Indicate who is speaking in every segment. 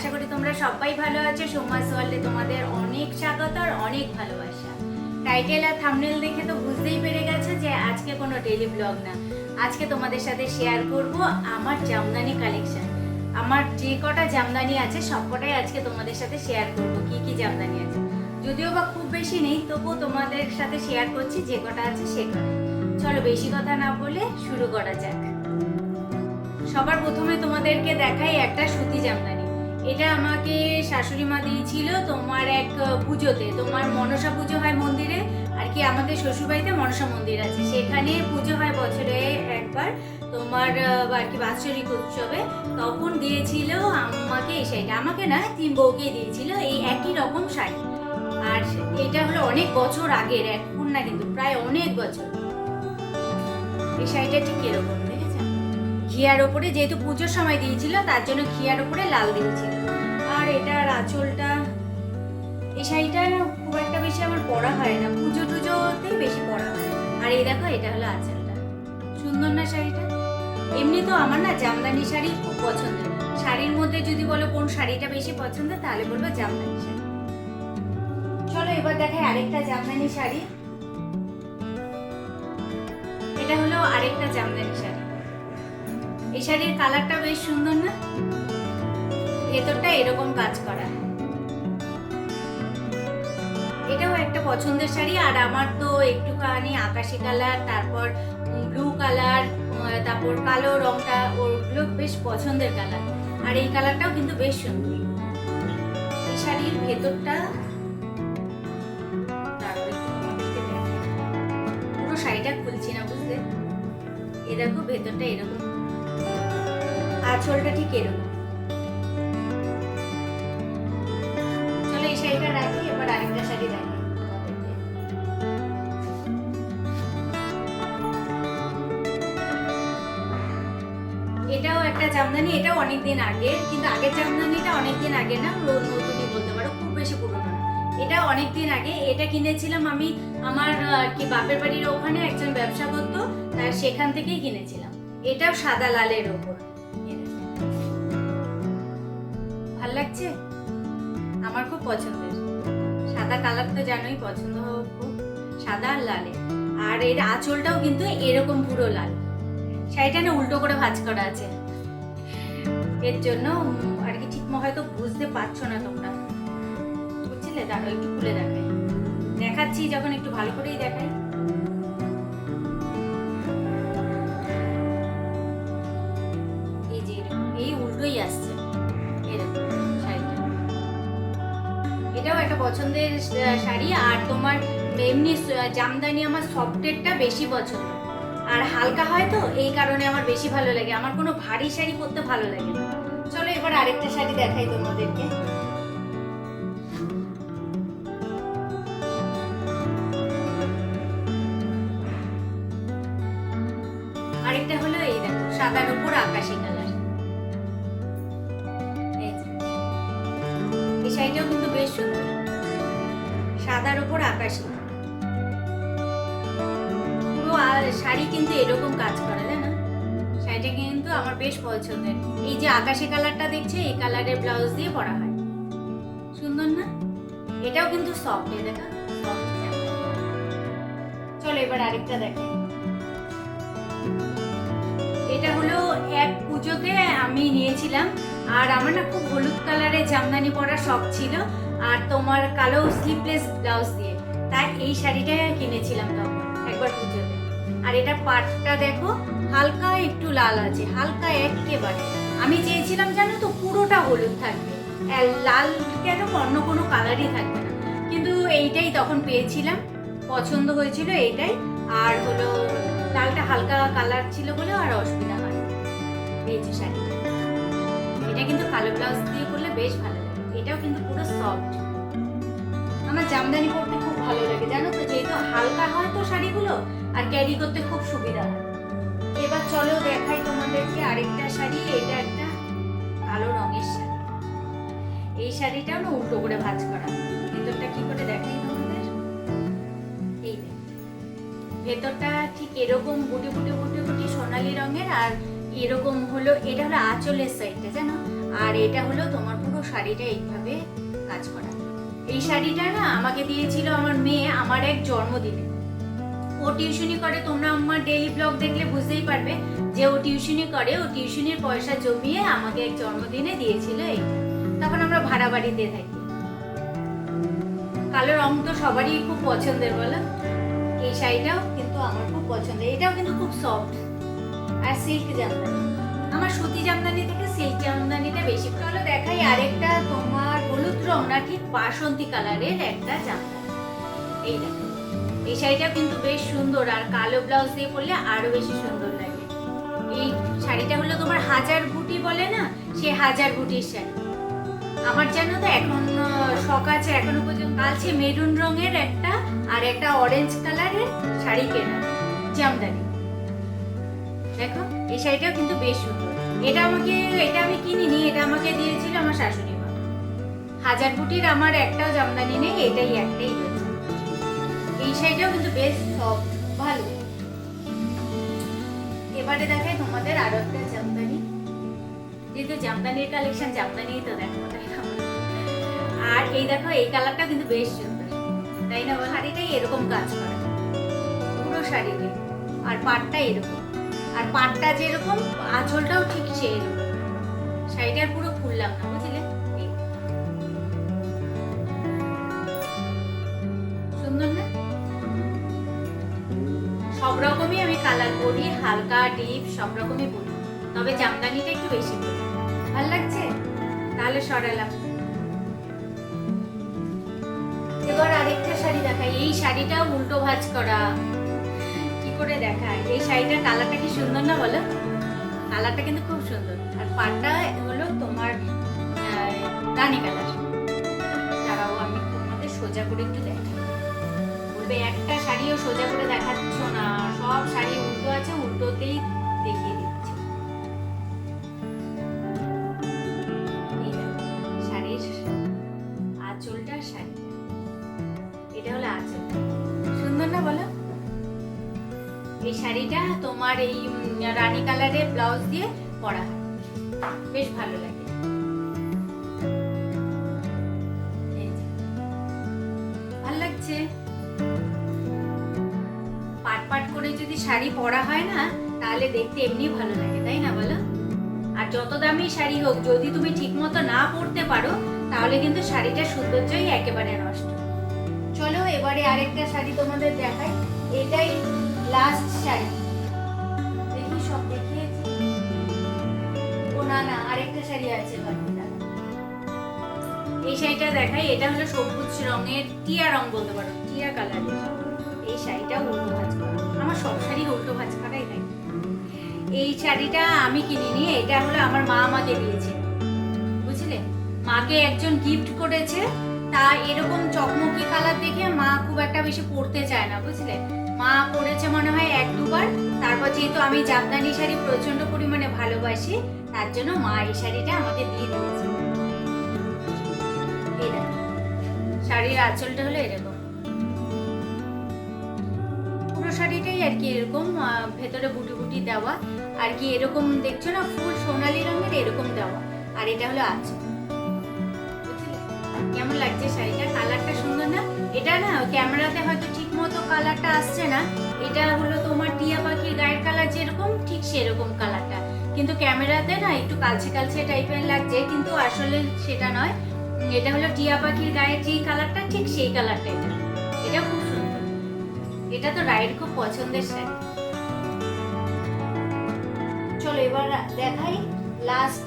Speaker 1: আশা করি তোমরা সবাই ভালো আছো। সোমাস ওয়ার্ল্ডে তোমাদের অনেক স্বাগত আর অনেক ভালোবাসা। টাইটেল আর থাম্বনেল দেখে তো বুঝতেই পেরে গেছো যে আজকে কোনো ডেলি ব্লগ না। আজকে তোমাদের সাথে শেয়ার করব আমার জামদানি কালেকশন আমার যে কটা জামদানি আছে সব কটাই আজকে তোমাদের সাথে শেয়ার করব, কি কি জামদানি আছে। যদিও বা খুব বেশি নেই, তবুও তোমাদের সাথে শেয়ার করছি যে কটা আছে সে কটা। চলো বেশি কথা না বলে শুরু করা যাক। সবার প্রথমে তোমাদেরকে দেখাই একটা সুতি জামদানি। এটা আমাকে শাশুড়ি মা দিয়েছিল তোমার এক পুজোতে। তোমার মনসা পুজো হয় মন্দিরে, আর কি আমাদের শ্বশুরবাড়িতে মনসা মন্দির আছে। সেখানে পুজো হয় বছরে একবার তোমার আর কি বাৎসরিক উৎসবে। তখন দিয়েছিল আমাকে এই শাড়িটা। আমাকে না, তিন বউকে দিয়েছিল এই একই রকম শাড়ি। আর এটা হলো অনেক বছর আগের, এখন না কিন্তু প্রায় অনেক বছর। এই শাড়িটা ঠিক এরকম ঘিয়ার ওপরে যেহেতু পুজোর সময় দিয়েছিল, তার জন্য ঘিয়ার ওপরে লাল দিয়েছিল। আঁচলটা, এই শাড়িটা খুব একটা বেশি আমার পরা হয় না। পুজো টুজোতেই বেশি পরা হয়। আর এই দেখো, এটা হলো আঁচলটা। সুন্দর না শাড়িটা? এমনি তো আমার না জামদানি শাড়ি খুব পছন্দের। শাড়ির মধ্যে যদি বলো কোন শাড়িটা বেশি পছন্দ তাহলে বলব জামদানি শাড়ি। চলো এবার দেখাই আরেকটা জামদানি শাড়ি। এটা হলো আরেকটা জামদানি শাড়ি। এই শাড়ির কালারটা বেশ সুন্দর না? ভেতরটা এরকম কাজ করা। একটা পছন্দের শাড়ি, আর আমার তো একটুখানি আকাশি কালার, তারপর ব্লু কালার তারপর কালো রংটা, ওগুলো বেশ পছন্দের কালার। আর এই কালারটাও কিন্তু বেশ সুন্দর। এই শাড়ির ভেতরটা। পুরো শাড়িটা খুলছি না বুঝলে? এ দেখো, ভেতরটা এরকম। আঁচলটা ঠিক এরকম। একটা জামদানি এটাও অনেকদিন আগে, কিন্তু আগের জামদানিটা অনেকদিন আগে না নতুনই বলতে পারো, খুব বেশি পুরনো। এটা অনেকদিন আগে, এটা কিনেছিলাম আমি আমার কি বাপের বাড়ির ওখানে একজন ব্যবসা করতো তার সেখান থেকেই কিনেছিলাম। এটাও সাদা লালের ওপর। ভালো লাগছে? আমার খুব পছন্দের। সাদা কালার তো জানোই, পছন্দ খুব। সাদা আর লালে। আর এর আঁচলটাও কিন্তু এরকম পুরো লাল। শাড়িটা না উল্টো করে ভাঁজ করা আছে। এর জন্য আর কি ঠিক হয়তো বুঝতে পারছ না তোমরা। বুঝছিলে? দাঁড়াও, একটু খুলে দেখাই। দেখাচ্ছি, যখন একটু ভালো করেই দেখাই। এই যে এই উল্টোই আসছে। এরকম এটাও একটা পছন্দের শাড়ি। আর তোমার এমনি জামদানি আমার সফটেরটা বেশি পছন্দ। আর হালকা হয় তো, এই কারণে আমার বেশি ভালো লাগে। আমার কোনো ভারী শাড়ি পরতে ভালো লাগে চলো এবার আরেকটা শাড়ি দেখাই তোমাদেরকে। আরেকটা হলো এই দেখো, সাদার উপর আকাশি কালার। এই শাড়িটাও কিন্তু বেশ সুন্দর। সাদার উপর আকাশি। পুরো আ- শাড়ি কিন্তু এরকম কাজ করে তাই না শাড়িটা কিন্তু আমার বেশ পছন্দের। এই যে আকাশি কালারটা দেখছে, এই কালারের ব্লাউজ দিয়ে পরা হয়। সুন্দর না? এটাও কিন্তু সফট এ দেখা চলো এবার আরেকটা দেখাই এটা হলো এক পুজোতে আমি নিয়েছিলাম, আর আমার না খুব হলুদ কালারের জামদানি পরার শখ ছিল, আর তোমার কালো স্লিপলেস ব্লাউজ দিয়ে। তাই এই শাড়িটা কিনেছিলাম তখন, একবার পুজোতে। আর এটা পাটটা দেখো, হালকা একটু লাল আছে, হালকা একেবারে। আমি চেয়েছিলাম জানো তো পুরোটা হলুদ থাকবে। লাল কেন অন্য কোনো কালারই থাকবে না। কিন্তু এইটাই তখন পেয়েছিলাম, পছন্দ হয়েছিল এইটাই। আর হলো লালটা হালকা কালার ছিল বলে আর অসুবিধা হয় যে শাড়িটা এটা কিন্তু কালো ব্লাউজ দিয়ে করলে বেশ ভালো লাগে। এটাও কিন্তু পুরো সফট আমার জামদানি পরতে খুব ভালো লাগে। জানো তো, যেহেতু হালকা হয় তো শাড়িগুলো আর ক্যারি করতে খুব সুবিধা হয়। এবার চলো দেখাই তোমাদেরকে আরেকটা শাড়ি, এটা একটা কালো রঙের শাড়ি। এই শাড়িটাও না উল্টো করে ভাঁজ করা। ভেতরটা কি করে দেখাই তোমাদের? এই ভেতরটা ঠিক এরকম গুটি গুটি গুটি গুটি সোনালি রঙের, আর এরকম হলো, এটা হলো আঁচলের সাইডটা জানো? আর এটা হলো তোমার পুরো শাড়িটা এইভাবে কাজ করা। এই শাড়িটা না আমাকে দিয়েছিল আমার মেয়ে, আমার এক জন্মদিনে। ও টিউশনি করে, তোমরা আমার ডেইলি ব্লগ দেখলে বুঝতেই পারবে যে ও টিউশনি করে, ও টিউশনির পয়সা জমিয়ে আমাকে এক জন্মদিনে দিয়েছিল এই। তখন আমরা ভাড়া বাড়িতে থাকি। কালো রং তো সবারই খুব পছন্দের, বলো? এই শাড়িটাও কিন্তু আমার খুব পছন্দের, এটাও কিন্তু খুব সফট আর সিল্ক জামদানি। আমার সুতি জামদানি থেকে সিল্ক জামদানিটা বেশি চলো দেখাই আরেকটা তোমার হলুদ রং না ঠিক বাসন্তী কালারের একটা জামদানি। এই দেখো। এই শাড়িটা কিন্তু বেশ সুন্দর আর কালো ব্লাউজ দিয়ে পরলে আরও বেশি সুন্দর লাগে। এই শাড়িটা হলো তোমার হাজার বুটি বলে না? সে হাজার বুটির শাড়ি। আমার জানো তো এখন শখ আছে, এখনও পর্যন্ত কালছে মেরুন রঙের একটা আর একটা অরেঞ্জ কালারের শাড়ি কেনা জামদানি। দেখো, এই শাড়িটাও কিন্তু বেশ সুন্দর। এটা আমাকে, এটা আমি কিনিনি, এটা আমাকে দিয়েছিল আমার শাশুড়ি মা। হাজার বুটির আমার একটাও জামদানি নেই, এটাই একটাই রয়েছে। এই শাড়িটাও কিন্তু বেশ সফট ভালো। এবারে দেখাই তোমাদের আরও একটা জামদানি। যেহেতু জামদানির কালেকশন জামদানি তো দেখো। আর এই দেখো, এই কালারটা কিন্তু বেশ সুন্দর। তাই না? শাড়িটাই এরকম কাজ করা। পুরো শাড়িতে। আর পাটটা এরকম। আর পাটটা যেরকম, আঁচলটাও ঠিক সেরকম। শাড়িটার পুরো খুললাম না সব রকমই আমি কালার করি হালকা ডিপ সব রকমই পরি। তবে জামদানিটা একটু বেশি পরি। ভালো লাগছে? তাহলে সরালাম। এবার আরেকটা শাড়ি দেখাই। এই শাড়িটা উল্টো ভাঁজ করা। কি করে দেখায়? এই শাড়িটার কালারটা কি সুন্দর না বলো? কালারটা কিন্তু খুব সুন্দর। আর পাটটা হলো তোমার রানী কালার। দাঁড়াও, আমি তোমাদের সোজা করে একটু দেখাই। একটা শাড়িও সোজা করে দেখাচ্ছ না। সব শাড়ি উল্টো আছে, উল্টোতেই দেখিয়ে দিচ্ছি। শাড়ির আঁচলটা শাড়ি। এটা হলো আঁচল। সুন্দর না বলো? এই শাড়িটা তোমার এই রানী কালারের ব্লাউজ দিয়ে পরা বেশ ভালো লাগে। শাড়ি পরা হয় না, তাহলে দেখতে এমনি ভালো লাগে, তাই না বলো? আর যত দামি শাড়ি হোক, যদি তুমি ঠিক মতো না পরতে পারো, তাহলে কিন্তু শাড়িটার সৌন্দর্যই একেবারে নষ্ট। চলো এবারে আরেকটা শাড়ি তোমাদের দেখাই। এটাই লাস্ট শাড়ি। দেখি সব দেখিয়েছি। ও না না, আরেকটা শাড়ি আছে। এই শাড়িটা দেখাই, এটা হলো সবুজ রঙের টিয়া রং বলতে পারো, টিয়া কালারের এই শাড়িটা উল্টো ভাঁজ করা। আমার সব শাড়ি উল্টো ভাঁজ করাই থাকে এই শাড়িটা আমি কিনিনি, এটা হলো আমার মা আমাকে দিয়েছে। বুঝলে? মাকে একজন গিফট করেছে, তা এরকম চকমকি কালার দেখে মা খুব একটা বেশি পরতে চায় না, বুঝলে? মা পরেছে মনে হয় এক দুবার, তারপর যেহেতু আমি জামদানি শাড়ি প্রচণ্ড পরিমাণে ভালোবাসি, তার জন্য মা এই শাড়িটা আমাকে দিয়ে দিয়েছে। শাড়ির আঁচলটা হলো এরকম। আর কি, এরকম ভেতরে বুটি বুটি দেওয়া। আর কি এরকম দেখছ না, ফুল সোনালী রঙের এরকম দেওয়া। আর এটা হলো আঁচল কেমন লাগছে শাড়িটা? কালারটা সুন্দর না? এটা না, ক্যামেরাতে হয়তো ঠিক মতো কালারটা আসছে না। এটা হলো তোমার টিয়া পাখির গায়ের কালার যেরকম, ঠিক সেরকম কালারটা। কিন্তু ক্যামেরাতে না একটু কালছে কালছে টাইপের লাগছে, কিন্তু আসলে সেটা নয়। এটা হলো টিয়া পাখির গায়ের যে কালারটা, ঠিক সেই কালারটা এটা। এটা তো রায়ের খুব পছন্দের শাড়ি। চলো এবার দেখাই লাস্ট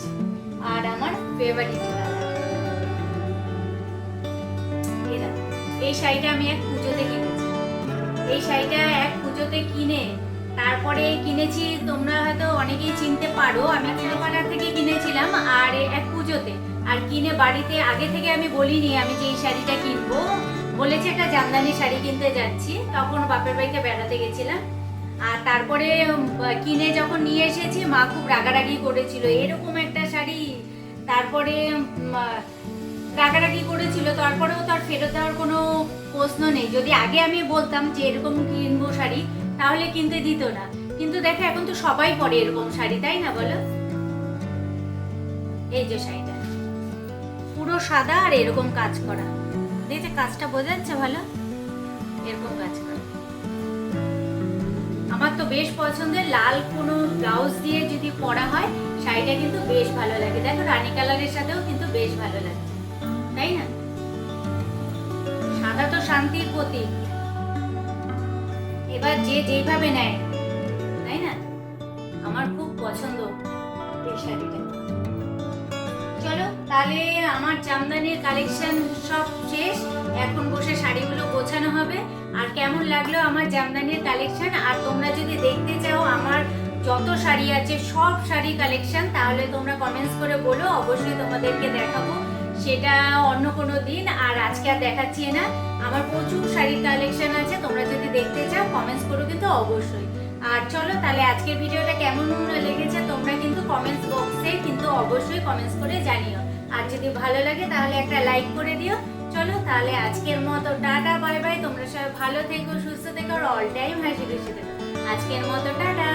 Speaker 1: আর আমার ফেভারিট এই শাড়িটা আমি এক পুজোতে কিনেছি। এই শাড়িটা এক পুজোতে কিনে তারপরে কিনেছি, তোমরা হয়তো অনেকেই চিনতে পারো, আমি চিড়পাড়া থেকে কিনেছিলাম আর এক পুজোতে। আর কিনে বাড়িতে, আগে থেকে আমি বলিনি আমি যে এই শাড়িটা কিনবো। বলেছি একটা জামদানি শাড়ি কিনতে যাচ্ছি। তখন বাপের বাড়িতে বেড়াতে গেছিলাম। আর তারপরে কিনে যখন নিয়ে এসেছি, মা খুব রাগারাগি করেছিল। এরকম একটা শাড়ি তারপরে রাগারাগি করেছিল। তারপরেও তার ফেরত দেওয়ার কোনো প্রশ্ন নেই। যদি আগে আমি বলতাম যে এরকম কিনবো শাড়ি, তাহলে কিনতে দিত না। কিন্তু দেখো, এখন তো সবাই পরে এরকম শাড়ি, তাই না বলো? এই যে শাড়িটা। পুরো সাদা আর এরকম কাজ করা। দেখতে কাজটা বোঝা যাচ্ছে ভালো? এরকম কাজ আমার তো বেশ পছন্দের লাল কোনো ব্লাউজ দিয়ে যদি পরা হয়, শাড়িটা কিন্তু বেশ ভালো লাগে। দেখো, রানী কালারের সাথেও কিন্তু বেশ ভালো লাগছে। তাই না? সাদা তো শান্তির প্রতীক। এবার যে যেইভাবে নেয়, তাই না? আমার খুব পছন্দ এই শাড়িটা। তাহলে আমার জামদানির কালেকশন সব শেষ। এখন বসে শাড়িগুলো গোছানো হবে। আর কেমন লাগল আমার জামদানির কালেকশন আর তোমরা যদি দেখতে চাও আমার যত শাড়ি আছে, সব শাড়ি কালেকশন তাহলে তোমরা কমেন্টস করে বলো, অবশ্যই তোমাদেরকে দেখাবো। সেটা অন্য কোনো দিন, আর আজকে আর দেখাচ্ছি না। আমার প্রচুর শাড়ির কালেকশন আছে, তোমরা যদি দেখতে চাও কমেন্টস করো কিন্তু অবশ্যই। আর চলো তাহলে আজকের ভিডিওটা কেমন লেগেছে, তোমরা কিন্তু কমেন্টস বক্সে কিন্তু অবশ্যই কমেন্টস করে জানিও। আর যদি ভালো লাগে তাহলে একটা লাইক করে দিও। চলো তাহলে আজকের মতো টাটা বাই বাই তোমরা সবাই ভালো থেকো, সুস্থ থেকো অল টাইম হাসি খুশি থেকো। আজকের মতো টাটা।